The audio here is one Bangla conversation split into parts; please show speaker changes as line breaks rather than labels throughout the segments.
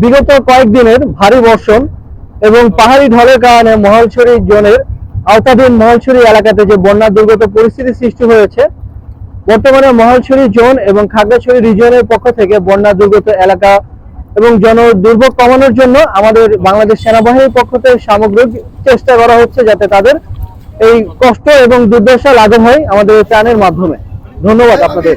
বিগত কয়েকদিনের ভারী বর্ষণ এবং পাহাড়ি ঢলের কারণে মহলছড়ি জোনের আওতাধীন মহলছড়ি এলাকাতে যে বন্যা দুর্গত পরিস্থিতি সৃষ্টি হয়েছে, বর্তমানে মহলছড়ি জোন এবং খাগড়াছড়ি রিজিয়নের পক্ষ থেকে বন্যা দুর্গত এলাকা এবং জন দুর্ভোগ কমানোর জন্য আমাদের বাংলাদেশ সেনাবাহিনীর পক্ষ থেকে সামগ্রিক চেষ্টা করা হচ্ছে যাতে তাদের এই কষ্ট এবং দুর্দশা লাঘব হয় আমাদের ত্রাণের মাধ্যমে। ধন্যবাদ আপনাদের।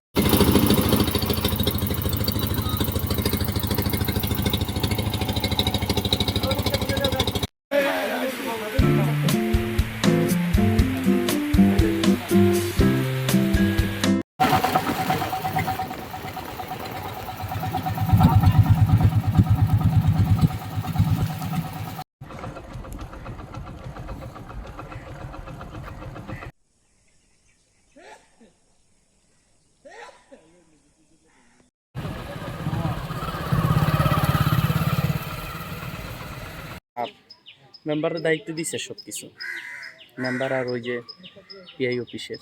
আইও।
মেম্বারের দায়িত্ব দিছে সব কিছু মেম্বার আর ওই যে পিআই অফিসের